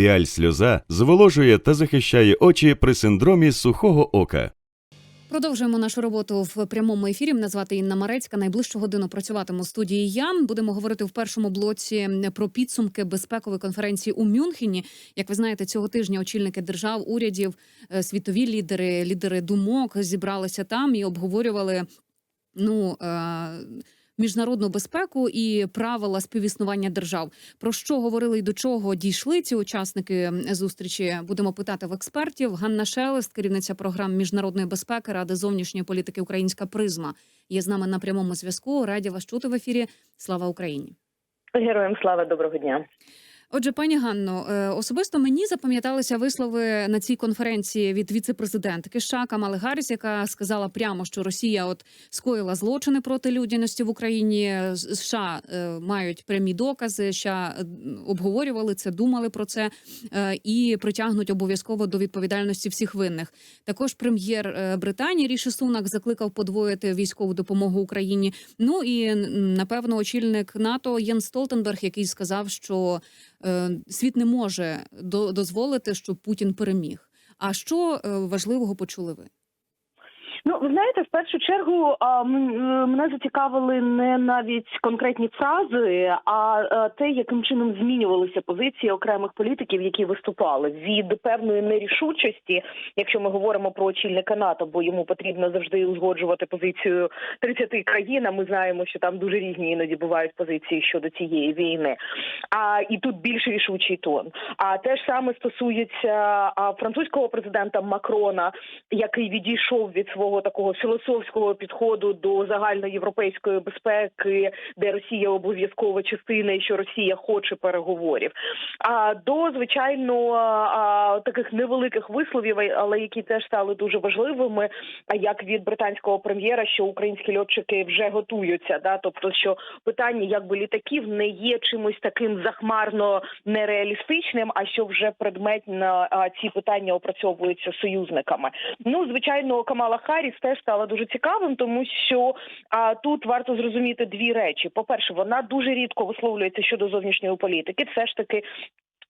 Піаль сльоза зволожує та захищає очі при синдромі сухого ока. Продовжуємо нашу роботу в прямому ефірі. Мене звати Інна Марецька. Найближчу годину працюватиму у студії. Я будемо говорити в першому блоці про підсумки безпекової конференції у Мюнхені. Як ви знаєте, цього тижня очільники держав, урядів, е, світові лідери, лідери думок зібралися там і обговорювали ну. Міжнародну безпеку і правила співіснування держав. Про що говорили і до чого дійшли ці учасники зустрічі? Будемо питати в експертів. Ганна Шелест, керівниця програм міжнародної безпеки Ради зовнішньої політики Українська Призма, є з нами на прямому зв'язку. Раді вас чути в ефірі. Слава Україні! Героям слава доброго дня. Отже, пані Ганно, е, особисто мені запам'яталися вислови на цій конференції від віце-президентки США Камали Гарріс, яка сказала прямо, що Росія от скоїла злочини проти людяності в Україні. США е, мають прямі докази. США е, обговорювали це, думали про це і притягнуть обов'язково до відповідальності всіх винних. Також прем'єр Британії Ріші Сунак закликав подвоїти військову допомогу Україні. Ну і напевно, очільник НАТО Єн Столтенберг, який сказав, що світ не може дозволити, щоб Путін переміг. А що важливого почули ви? Ну, ви знаєте, в першу чергу мене зацікавили не навіть конкретні фрази, а те, яким чином змінювалися позиції окремих політиків, які виступали від певної нерішучості, якщо ми говоримо про очільника НАТО, бо йому потрібно завжди узгоджувати позицію 30 країн. а Ми знаємо, що там дуже різні іноді бувають позиції щодо цієї війни. А і тут більш рішучий тон. А те ж саме стосується французького президента Макрона, який відійшов від свого такого філософського підходу до загальноєвропейської безпеки, де Росія обов'язкова частина, і що Росія хоче переговорів. А до звичайно таких невеликих висловів, але які теж стали дуже важливими. А як від британського прем'єра, що українські льотчики вже готуються, да, тобто, що питання якби літаків не є чимось таким захмарно нереалістичним, а що вже предметно ці питання опрацьовуються союзниками. Ну звичайно, Камала Харі Харріс теж стала дуже цікавим, тому що а тут варто зрозуміти дві речі: по перше, вона дуже рідко висловлюється щодо зовнішньої політики. Все ж таки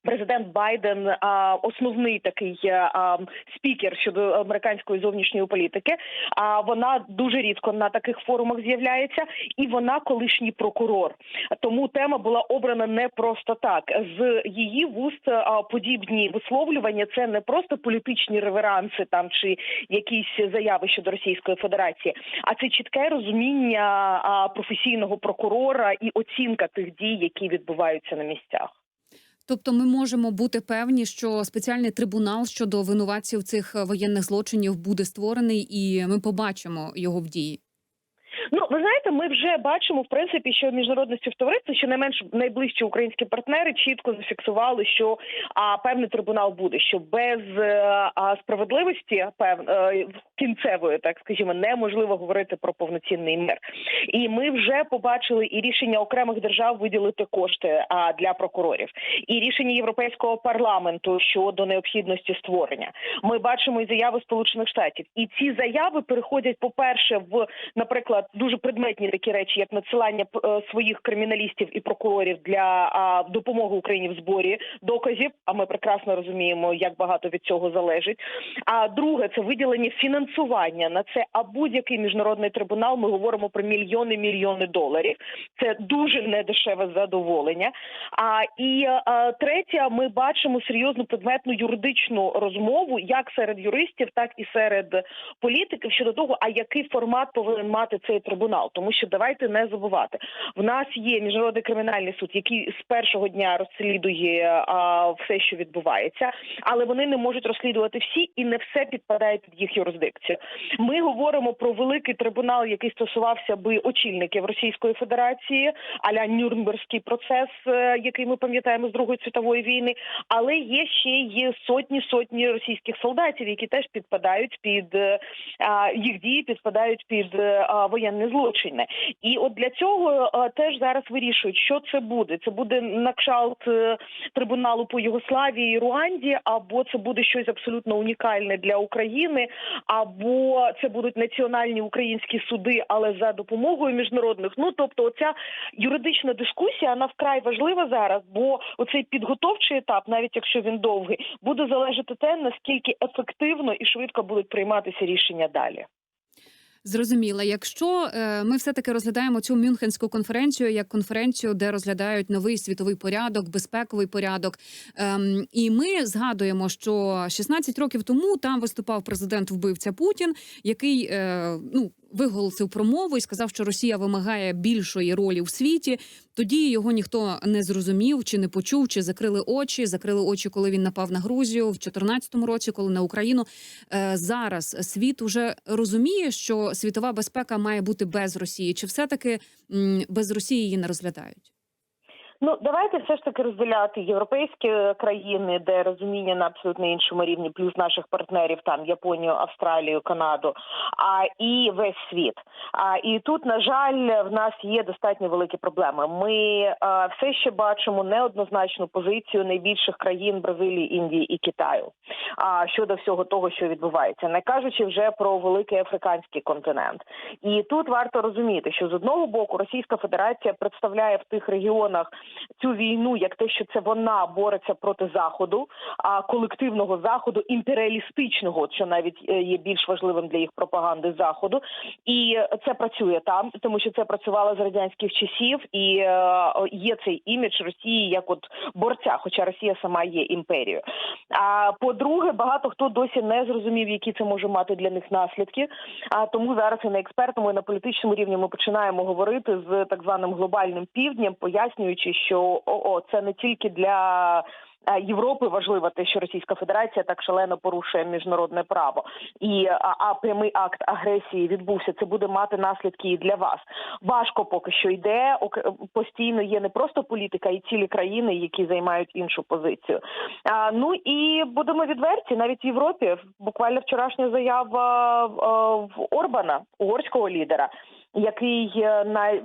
Президент Байден основний такий а, спікер щодо американської зовнішньої політики. А вона дуже рідко на таких форумах з'являється, і вона колишній прокурор. Тому тема була обрана не просто так. З її вуст а, подібні висловлювання це не просто політичні реверанси там чи якісь заяви щодо Російської Федерації, а це чітке розуміння професійного прокурора і оцінка тих дій, які відбуваються на місцях. Тобто, ми можемо бути певні, що спеціальний трибунал щодо винуватців цих воєнних злочинів буде створений, і ми побачимо його в дії. Ну, ви знаєте, ми вже бачимо в принципі, що міжнародне співтовариство, що не менш найближчі українські партнери чітко зафіксували, що а певний трибунал буде, що без а, справедливості пев е, кінцевої, так скажімо, неможливо говорити про повноцінний мир. І ми вже побачили і рішення окремих держав виділити кошти а, для прокурорів, і рішення європейського парламенту щодо необхідності створення. Ми бачимо і заяви Сполучених Штатів, і ці заяви переходять, по перше, в наприклад дуже предметні такі речі, як надсилання е, своїх криміналістів і прокурорів для допомоги Україні в зборі доказів. А ми прекрасно розуміємо, як багато від цього залежить. А друге це виділення фінансування на це. А будь-який міжнародний трибунал ми говоримо про мільйони мільйони доларів. Це дуже недешеве задоволення. А і а, третє, ми бачимо серйозну предметну юридичну розмову, як серед юристів, так і серед політиків щодо того, а який формат повинен мати цей трибунал, тому що давайте не забувати. В нас є міжнародний кримінальний суд, який з першого дня розслідує а, все, що відбувається, але вони не можуть розслідувати всі, і не все підпадає під їх юрисдикцію. Ми говоримо про великий трибунал, який стосувався би очільників Російської Федерації, аля Нюрнберзький процес, е, який ми пам'ятаємо з Другої світової війни. Але є ще є сотні сотні російських солдатів, які теж підпадають під а, їх дії, підпадають під а, воєнний воєнне злочинне. І от для цього е, теж зараз вирішують, що це буде. Це буде накшалт е, трибуналу по Югославії і Руанді, або це буде щось абсолютно унікальне для України, або це будуть національні українські суди, але за допомогою міжнародних. Ну тобто, оця юридична дискусія вона вкрай важлива зараз, бо оцей підготовчий етап, навіть якщо він довгий, буде залежати те, наскільки ефективно і швидко будуть прийматися рішення далі. Зрозуміло, якщо е, ми все таки розглядаємо цю Мюнхенську конференцію як конференцію, де розглядають новий світовий порядок, безпековий порядок. Ем, і ми згадуємо, що 16 років тому там виступав президент вбивця Путін, який е, ну виголосив промову і сказав, що Росія вимагає більшої ролі в світі. Тоді його ніхто не зрозумів, чи не почув, чи закрили очі. Закрили очі, коли він напав на Грузію в 2014 році, коли на Україну. Е, зараз світ уже розуміє, що світова безпека має бути без Росії. Чи все таки без Росії її не розглядають? Ну давайте все ж таки розділяти європейські країни, де розуміння на абсолютно іншому рівні, плюс наших партнерів, там Японію, Австралію, Канаду, а і весь світ. А і тут, на жаль, в нас є достатньо великі проблеми. Ми а, все ще бачимо неоднозначну позицію найбільших країн Бразилії, Індії і Китаю. А щодо всього того, що відбувається, не кажучи вже про великий африканський континент. І тут варто розуміти, що з одного боку Російська Федерація представляє в тих регіонах цю війну як те, що це вона бореться проти заходу, а колективного заходу, імперіалістичного, що навіть е, є більш важливим для їх пропаганди заходу, і це працює там, тому що це працювало з радянських часів, і е, є цей імідж Росії як от борця, хоча Росія сама є імперією. А по-друге, багато хто досі не зрозумів, які це може мати для них наслідки. А тому зараз і на експертному, і на політичному рівні ми починаємо говорити з так званим глобальним півднем, пояснюючи, що о, це не тільки для. Європи важливо те, що Російська Федерація так шалено порушує міжнародне право, і а, а прямий акт агресії відбувся. Це буде мати наслідки і для вас. Важко поки що йде. постійно є не просто політика, і цілі країни, які займають іншу позицію. А, ну і будемо відверті, навіть в Європі буквально вчорашня заява в Орбана, угорського лідера який на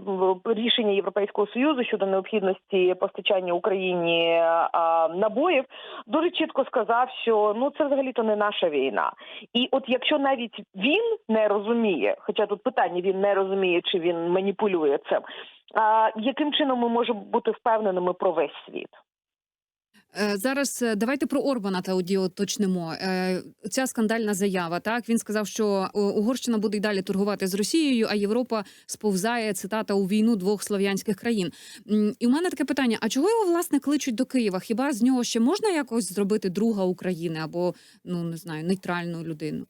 рішення Європейського союзу щодо необхідності постачання Україні набоїв дуже чітко сказав, що ну це взагалі то не наша війна. І от якщо навіть він не розуміє, хоча тут питання він не розуміє, чи він маніпулює цим, яким чином ми можемо бути впевненими про весь світ? Зараз е, давайте про Орбана та тоді уточнимо. Е, ця скандальна заява. Так він сказав, що Угорщина буде й далі торгувати з Росією, а Європа сповзає цитата у війну двох слов'янських країн. І у мене таке питання: а чого його власне кличуть до Києва? Хіба з нього ще можна якось зробити друга України або ну не знаю нейтральну людину?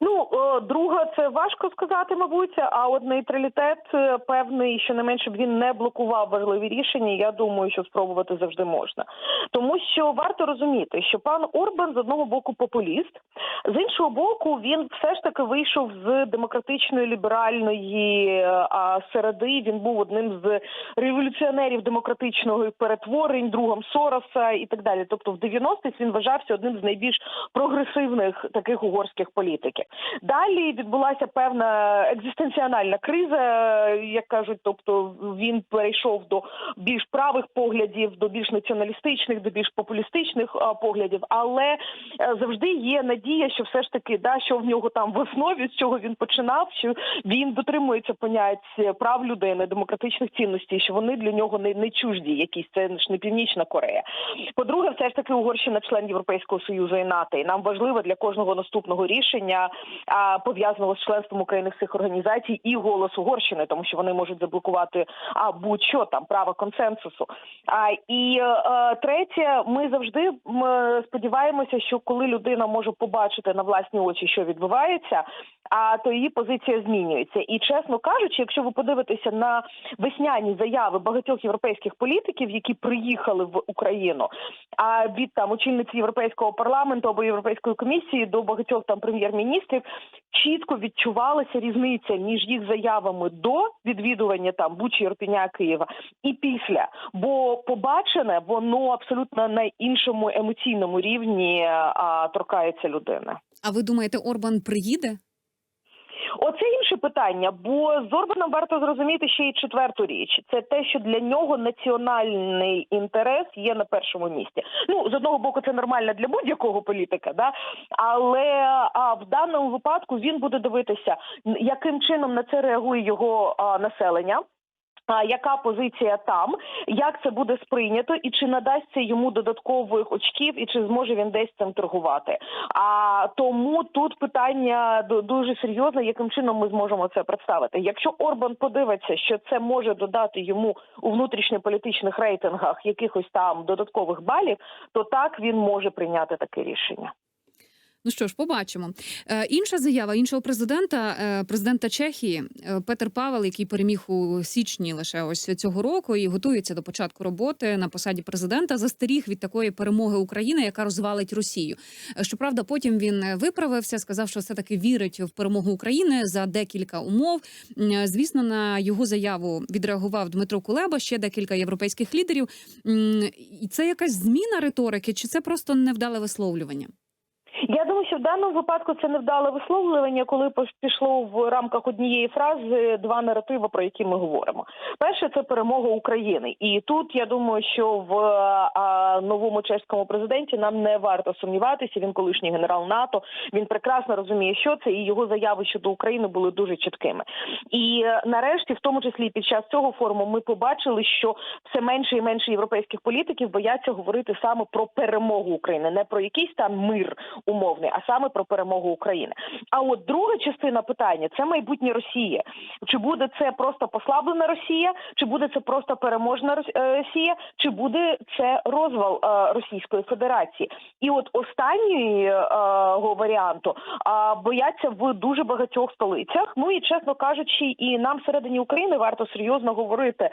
Ну, друга, це важко сказати, мабуть. А от нейтралітет е, певний, що не менше б він не блокував важливі рішення. Я думаю, що спробувати завжди можна, тому що варто розуміти, що пан Орбан з одного боку популіст, з іншого боку, він все ж таки вийшов з демократичної ліберальної а, середи. Він був одним з революціонерів демократичного перетворень, другом Сороса і так далі. Тобто, в 90-х він вважався одним з найбільш прогресивних таких угорських політиків. Далі відбулася певна екзистенціональна криза, як кажуть, тобто він перейшов до більш правих поглядів, до більш націоналістичних, до більш популістичних поглядів. Але е, завжди є надія, що все ж таки да, що в нього там в основі з чого він починав, що він дотримується понять прав людини, демократичних цінностей, що вони для нього не, не чужді, якісь це ж не північна Корея. По-друге, все ж таки Угорщина член Європейського союзу і НАТО. І нам важливо для кожного наступного рішення пов'язаного з членством України в цих організацій і голос Угорщини, тому що вони можуть заблокувати а будь-що там право консенсусу. А і е, третє, ми завжди сподіваємося, що коли людина може побачити на власні очі, що відбувається, а то її позиція змінюється. І чесно кажучи, якщо ви подивитеся на весняні заяви багатьох європейських політиків, які приїхали в Україну, а від там очільниці європейського парламенту або європейської комісії до багатьох там прем'єр-міністрів, чітко відчувалася різниця між їх заявами до відвідування там Бучі, Ірпіня, Києва і після. Бо побачене воно абсолютно на іншому емоційному рівні а, торкається людини. А ви думаєте, Орбан приїде? Оце інше питання, бо з Орбаном варто зрозуміти ще й четверту річ. Це те, що для нього національний інтерес є на першому місці. Ну з одного боку, це нормально для будь-якого політика, да але а, в даному випадку він буде дивитися, яким чином на це реагує його а, населення. Яка позиція там, як це буде сприйнято, і чи надасться йому додаткових очків, і чи зможе він десь цим торгувати? А тому тут питання ду- дуже серйозне, яким чином ми зможемо це представити. Якщо Орбан подивиться, що це може додати йому у внутрішньополітичних рейтингах якихось там додаткових балів, то так він може прийняти таке рішення. Ну що ж, побачимо. Е, інша заява іншого президента, е, президента Чехії е, Петер Павел, який переміг у січні лише ось цього року і готується до початку роботи на посаді президента, застеріг від такої перемоги України, яка розвалить Росію. Щоправда, потім він виправився, сказав, що все таки вірить в перемогу України за декілька умов. Звісно, на його заяву відреагував Дмитро Кулеба, ще декілька європейських лідерів. І це якась зміна риторики, чи це просто невдале висловлювання? Я думаю, в даному випадку це невдале висловлювання, коли пішло в рамках однієї фрази два наративи, про які ми говоримо. Перше це перемога України, і тут я думаю, що в новому чеському президенті нам не варто сумніватися. Він колишній генерал НАТО. Він прекрасно розуміє, що це, і його заяви щодо України були дуже чіткими. І е, нарешті, в тому числі під час цього форуму, ми побачили, що все менше і менше європейських політиків бояться говорити саме про перемогу України, не про якийсь там мир умовний, а саме про перемогу України. А от друга частина питання це майбутнє Росії. Чи буде це просто послаблена Росія, чи буде це просто переможна е, Росія, чи буде це розвал е, Російської Федерації? І от останнього варіанту бояться в дуже багатьох столицях. Ну і чесно кажучи, і нам всередині України варто серйозно говорити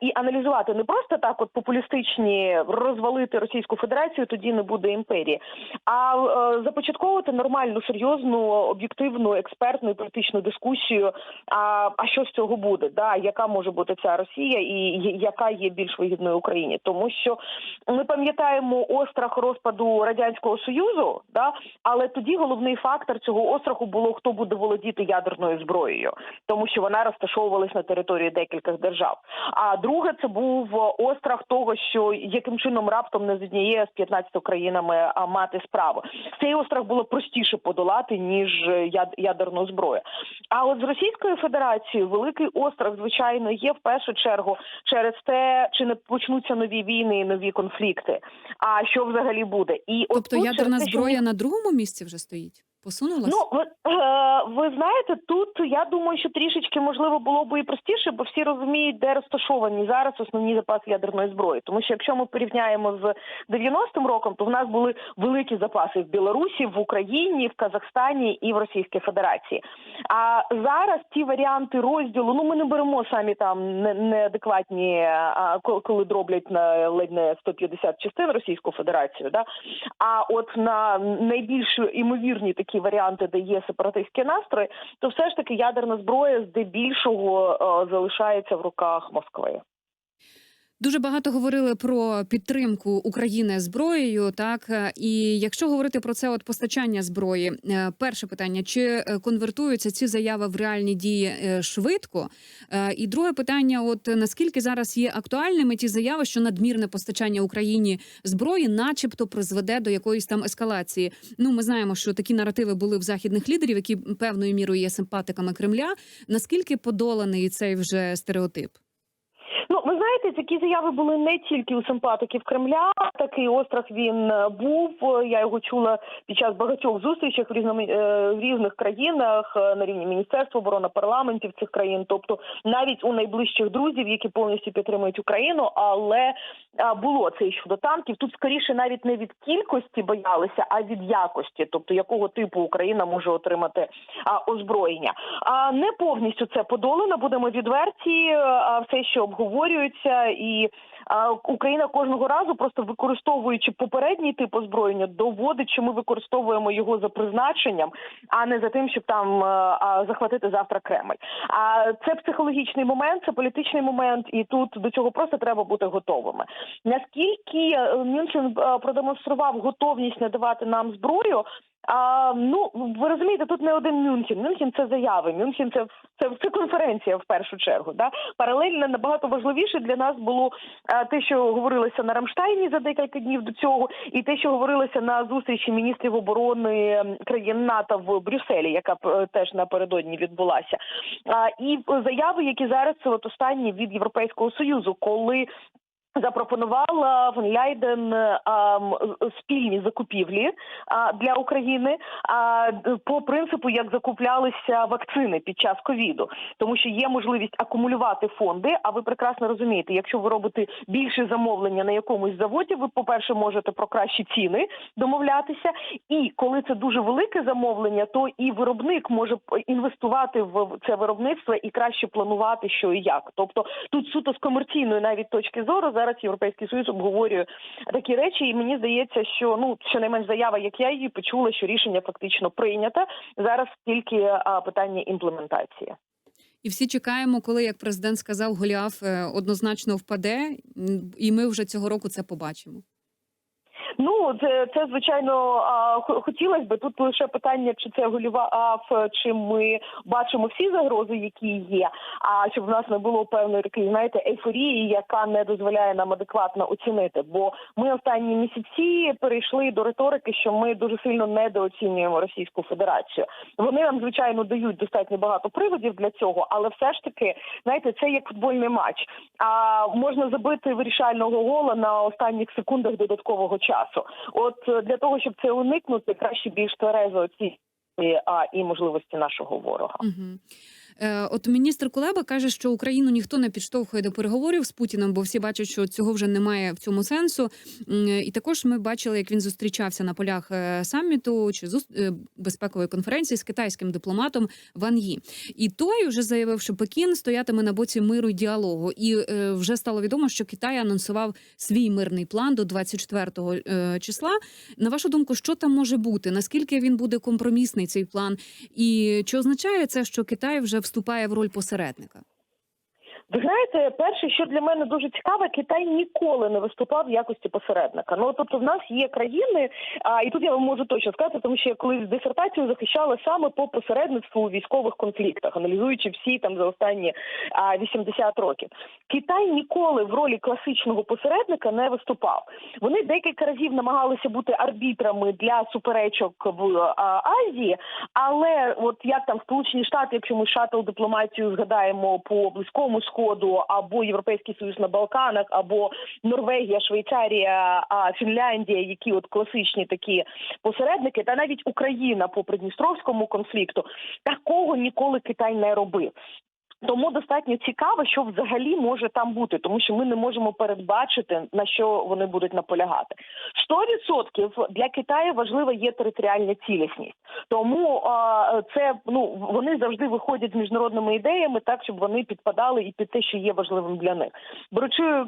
і аналізувати не просто так, от популістичні розвалити Російську Федерацію, тоді не буде імперії, а е, започатковувати нормальну, серйозну, об'єктивну, експертну і політичну дискусію. А, а що з цього буде? Да, яка може бути ця Росія, і яка є більш вигідною Україні? Тому що ми пам'ятаємо острах розпаду радянського союзу, да але тоді головний фактор цього остраху було хто буде володіти ядерною зброєю, тому що вона розташовувалась на території декількох держав. А друге, це був острах того, що яким чином раптом не з однією з 15 країнами мати справу. Цей острах було простіше подолати ніж е, яд- ядерну зброю. А от з Російською Федерацією великий острах, звичайно, є в першу чергу через те, чи не почнуться нові війни і нові конфлікти. А що взагалі буде? І Тобто ядерна те, що зброя на другому місці вже стоїть? Посунулась? Ну ви, е, ви знаєте, тут я думаю, що трішечки можливо було б і простіше, бо всі розуміють, де розташовані зараз основні запаси ядерної зброї. Тому що якщо ми порівняємо з 90-м роком, то в нас були великі запаси в Білорусі, в Україні, в Казахстані і в Російській Федерації. А зараз ті варіанти розділу, ну ми не беремо самі там неадекватні, коли дроблять на ледь не 150 частин Російську Федерацію. Да? А от на найбільш імовірні такі варіанти, де є сепаратистські настрої, то все ж таки ядерна зброя здебільшого е, залишається в руках Москви. Дуже багато говорили про підтримку України зброєю. Так і якщо говорити про це, от постачання зброї, е, перше питання: чи е, конвертуються ці заяви в реальні дії е, швидко? І друге питання: от наскільки зараз є актуальними ті заяви, що надмірне постачання Україні зброї, начебто, призведе до якоїсь там ескалації? Ну, ми знаємо, що такі наративи були в західних лідерів, які певною мірою є симпатиками Кремля. Наскільки подоланий цей вже стереотип? Ну, ви знаєте, такі заяви були не тільки у симпатиків Кремля. Такий острах він е, був. Я його чула під час багатьох зустрічей в різному е, в різних країнах е, на рівні міністерства оборони парламентів цих країн, тобто навіть у найближчих друзів, які повністю підтримують Україну, але було це і щодо танків. Тут скоріше навіть не від кількості боялися, а від якості, тобто якого типу Україна може отримати озброєння. А не повністю це подолано. Будемо відверті. Все, що обговорюється, і Україна кожного разу, просто використовуючи попередній тип озброєння, доводить, що ми використовуємо його за призначенням, а не за тим, щоб там е, захватити завтра Кремль. А це психологічний момент, це політичний момент, і тут до цього просто треба бути готовими. Наскільки е, Мюнхен е, продемонстрував готовність надавати нам зброю? А, ну ви розумієте, тут не один Мюнхен. Мюнхен це заяви. Мюнхен це це, це конференція в першу чергу. Да? Паралельно набагато важливіше для нас було те, що говорилося на Рамштайні за декілька днів до цього, і те, що говорилося на зустрічі міністрів оборони країн НАТО в Брюсселі, яка е, теж напередодні відбулася. І заяви, які зараз от останні від Європейського союзу, коли Запропонувала Фон Ляйден спільні закупівлі для України по принципу, як закуплялися вакцини під час ковіду, тому що є можливість акумулювати фонди. А ви прекрасно розумієте, якщо ви робите більше замовлення на якомусь заводі, ви, по перше, можете про кращі ціни домовлятися. І коли це дуже велике замовлення, то і виробник може інвестувати в це виробництво і краще планувати, що і як. Тобто тут суто з комерційної навіть точки зору зараз європейський союз обговорює такі речі, і мені здається, що ну щонайменш заява, як я її почула, що рішення фактично прийнято. Зараз тільки а, питання імплементації. І всі чекаємо, коли як президент сказав, Голіаф е, однозначно впаде, і ми вже цього року це побачимо. Ну це, це звичайно хотілося би. Тут лише питання, чи це голіваф, чи ми бачимо всі загрози, які є. А щоб в нас не було певної такої, знаєте, ейфорії, яка не дозволяє нам адекватно оцінити. Бо ми останні місяці перейшли до риторики, що ми дуже сильно недооцінюємо Російську Федерацію. Вони нам звичайно дають достатньо багато приводів для цього, але все ж таки, знаєте, це як футбольний матч. А можна забити вирішального гола на останніх секундах додаткового часу. От е, для того, щоб це уникнути, краще більш тверезо оцінювати а і можливості нашого ворога. Угу. Е, от міністр Кулеба каже, що Україну ніхто не підштовхує до переговорів з Путіним, бо всі бачать, що цього вже немає в цьому сенсу. І також ми бачили, як він зустрічався на полях е, саміту чи е, безпекової конференції з китайським дипломатом Ван Ї. І той вже заявив, що Пекін стоятиме на боці миру й діалогу. І е, вже стало відомо, що Китай анонсував свій мирний план до 24 е, числа. На вашу думку, що там може бути? Наскільки він буде компромісний цей план? І чи означає це, що Китай вже вступає в роль посередника? Ви знаєте, перше, що для мене дуже цікаве, Китай ніколи не виступав в якості посередника. Ну тобто, в нас є країни, а і тут я вам можу точно сказати, тому що я колись дисертацію захищала саме по посередництву у військових конфліктах, аналізуючи всі там за останні а, 80 років. Китай ніколи в ролі класичного посередника не виступав. Вони декілька разів намагалися бути арбітрами для суперечок в а, Азії, але от як там Сполучені Штати, якщо ми шатл дипломатію згадаємо по близькому сходу, або Європейський Союз на Балканах, або Норвегія, Швейцарія, Фінляндія, які от класичні такі посередники, та навіть Україна по придністровському конфлікту, такого ніколи Китай не робив. Тому достатньо цікаво, що взагалі може там бути, тому що ми не можемо передбачити на що вони будуть наполягати. 100% для Китаю важлива є територіальна цілісність, тому а, це ну вони завжди виходять з міжнародними ідеями, так щоб вони підпадали і під те, що є важливим для них. Беручи е,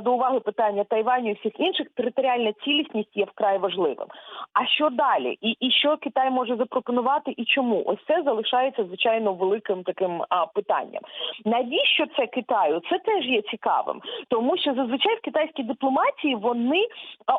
до уваги питання Тайваню і всіх інших, територіальна цілісність є вкрай важливим. А що далі? І, і що Китай може запропонувати, і чому? Ось це залишається звичайно великим таким а, питанням. Навіщо це Китаю? Це теж є цікавим, тому що зазвичай в китайській дипломатії вони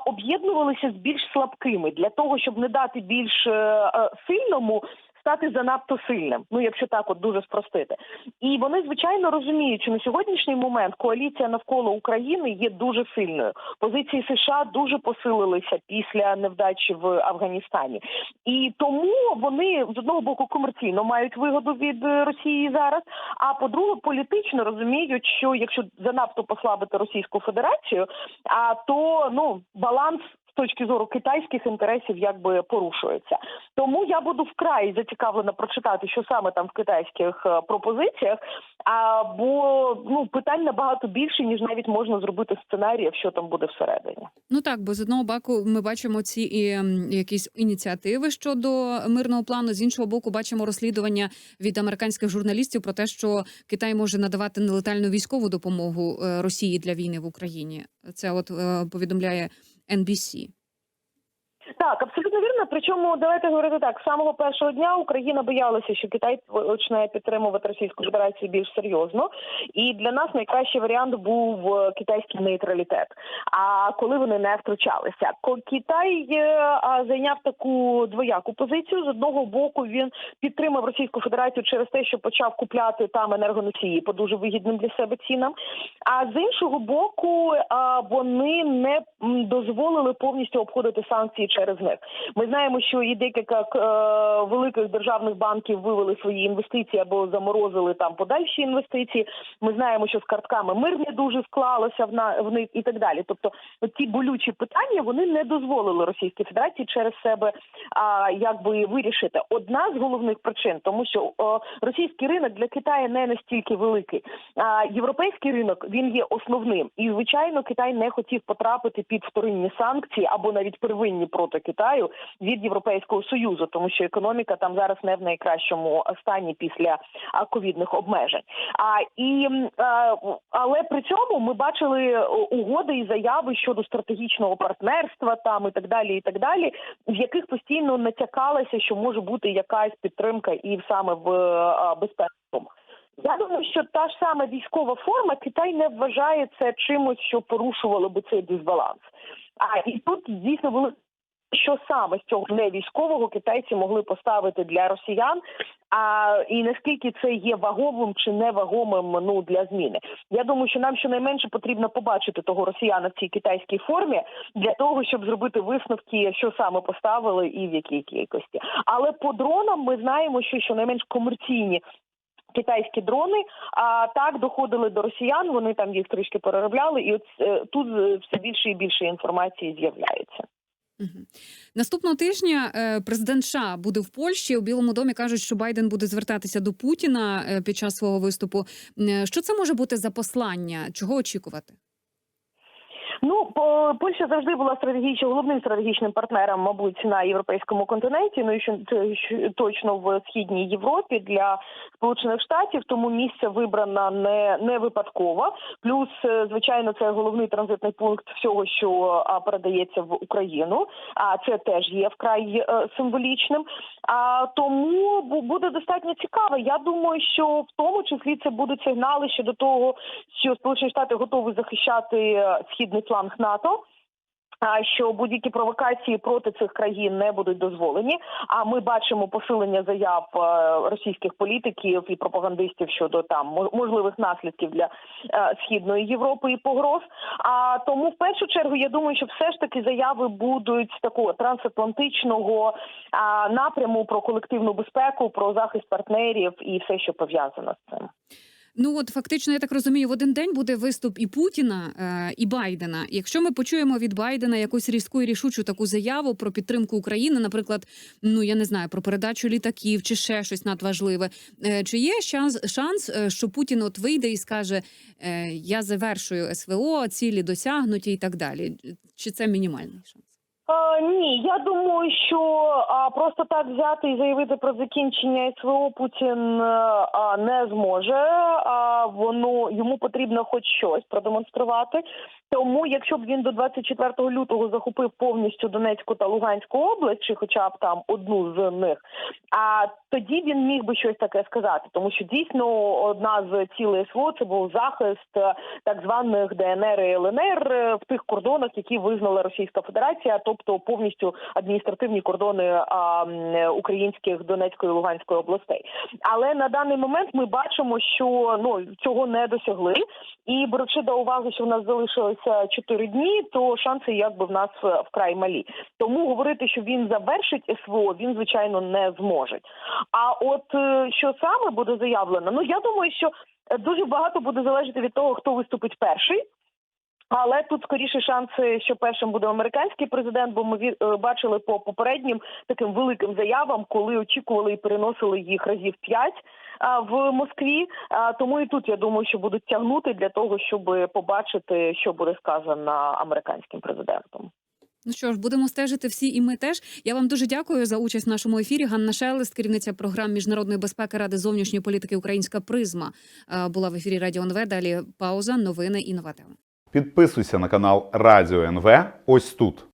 об'єднувалися з більш слабкими для того, щоб не дати більш е, е, сильному. Стати занадто сильним, ну якщо так от дуже спростити, і вони звичайно розуміють, що на сьогоднішній момент коаліція навколо України є дуже сильною. Позиції США дуже посилилися після невдачі в Афганістані, і тому вони з одного боку комерційно мають вигоду від е, Росії зараз. А по-друге, політично розуміють, що якщо занадто послабити Російську Федерацію, а то ну баланс з точки зору китайських інтересів якби порушується. Тому я буду вкрай зацікавлена прочитати, що саме там в китайських е, пропозиціях. А бо ну питань набагато більше, ніж навіть можна зробити сценаріїв, що там буде всередині. Ну так, бо з одного боку ми бачимо ці і, якісь ініціативи щодо мирного плану. З іншого боку, бачимо розслідування від американських журналістів про те, що Китай може надавати нелетальну військову допомогу е, Росії для війни в Україні. Це от е, повідомляє NBC. Так, абсолютно вірно. Причому давайте говорити так: з самого першого дня Україна боялася, що Китай почне підтримувати Російську Федерацію більш серйозно, і для нас найкращий варіант був е, китайський нейтралітет. А коли вони не втручалися, Китай е, зайняв таку двояку позицію. З одного боку він підтримав Російську Федерацію через те, що почав купляти там енергоносії по дуже вигідним для себе цінам. А з іншого боку, вони не дозволили повністю обходити санкції через них. Ми знаємо, що і декілька е, великих державних банків вивели свої інвестиції або заморозили там подальші інвестиції. Ми знаємо, що з картками мир не дуже склалося в на в них і так далі. Тобто, ці болючі питання вони не дозволили Російській Федерації через себе а, якби вирішити. Одна з головних причин, тому що о, російський ринок для Китаю не настільки великий. А європейський ринок він є основним, і звичайно, Китай не хотів потрапити під вторинні санкції або навіть первинні проти Китаю від Європейського союзу, тому що економіка там зараз не в найкращому стані після ковідних обмежень. А і але при цьому ми бачили е, угоди і заяви щодо стратегічного партнерства, там і так далі, і так далі, в яких постійно натякалося, що може бути якась підтримка і саме в безпековому. Я думаю, що та ж сама військова форма Китай не вважає це чимось, що порушувало би цей дисбаланс. А і тут дійсно були що саме з цього не військового китайці могли поставити для росіян. А і наскільки це є ваговим чи невагомим ну для зміни? Я думаю, що нам щонайменше потрібно побачити того росіяна в цій китайській формі для того, щоб зробити висновки, що саме поставили і в якій кількості. Але по дронам ми знаємо, що щонайменш комерційні китайські дрони, а так доходили до росіян. Вони там їх трішки переробляли, і от е, тут е, все більше і більше інформації з'являється. Мгм. Наступного тижня е, президент США буде в Польщі. У Білому домі кажуть, що Байден буде звертатися до Путіна е, під час свого виступу. Е, Що це може бути за послання? Чого очікувати? Ну, по- Польща завжди була стратегічним головним стратегічним партнером, мабуть, на європейському континенті. Ну і що що точно в східній Європі для Сполучених Штатів. Тому місце вибрано не, не випадково. Плюс, е, звичайно, це головний транзитний пункт всього, що передається в Україну. А це теж є вкрай е, символічним. А тому буде достатньо цікаво. Я думаю, що в тому числі це будуть сигнали щодо того, що Сполучені Штати готові захищати е, східний фланг НАТО. Що будь-які провокації проти цих країн не будуть дозволені. А ми бачимо посилення заяв е, російських політиків і пропагандистів щодо там мо- можливих наслідків для е, східної Європи і погроз. А тому, в першу чергу, я думаю, що все ж таки заяви будуть такого трансатлантичного напряму про колективну безпеку, про захист партнерів і все, що пов'язано з цим. Ну от фактично, я так розумію, в один день буде виступ і Путіна, е, і Байдена. Якщо ми почуємо від Байдена якусь різку і рішучу таку заяву про підтримку України, наприклад, ну я не знаю про передачу літаків чи ще щось надважливе, е, чи є шанс, шанс, е, що Путін от вийде і скаже: е, Я завершую СВО, цілі досягнуті і так далі? Чи це мінімальний шанс? Ні, я думаю, що а, просто так взяти і заявити про закінчення СВО Путін е, а, не зможе. А, воно йому потрібно хоч щось продемонструвати. Тому, якщо б він до 24 лютого захопив повністю Донецьку та Луганську область, чи хоча б там одну з них, а тоді він міг би щось таке сказати, тому що дійсно одна з цілей СВО це був захист е, так званих ДНР і ЛНР е, в тих кордонах, які визнала Російська Федерація, тобто повністю адміністративні кордони а, українських Донецької і Луганської областей. Але на даний момент ми бачимо, що ну цього не досягли, і беручи до уваги, що в нас залишилося 4 дні, то шанси якби в нас е, вкрай малі. Тому говорити, що він завершить СВО, він звичайно не зможе. А от е, що саме буде заявлено? Ну я думаю, що е, дуже багато буде залежати від того, хто виступить перший. Але тут скоріше шанси, що першим буде американський президент, бо ми бачили по попереднім таким великим заявам, коли очікували і переносили їх разів п'ять в Москві. А, тому і тут я думаю, що будуть тягнути для того, щоб побачити, що буде сказано американським президентом. Ну що ж, будемо стежити всі, і ми теж. Я вам дуже дякую за участь в нашому ефірі. Ганна Шелест, керівниця програм міжнародної безпеки Ради зовнішньої політики Українська Призма, була в ефірі Радіо НВ. Далі пауза, новини і нова тема. Підписуйся на канал Радіо НВ ось тут.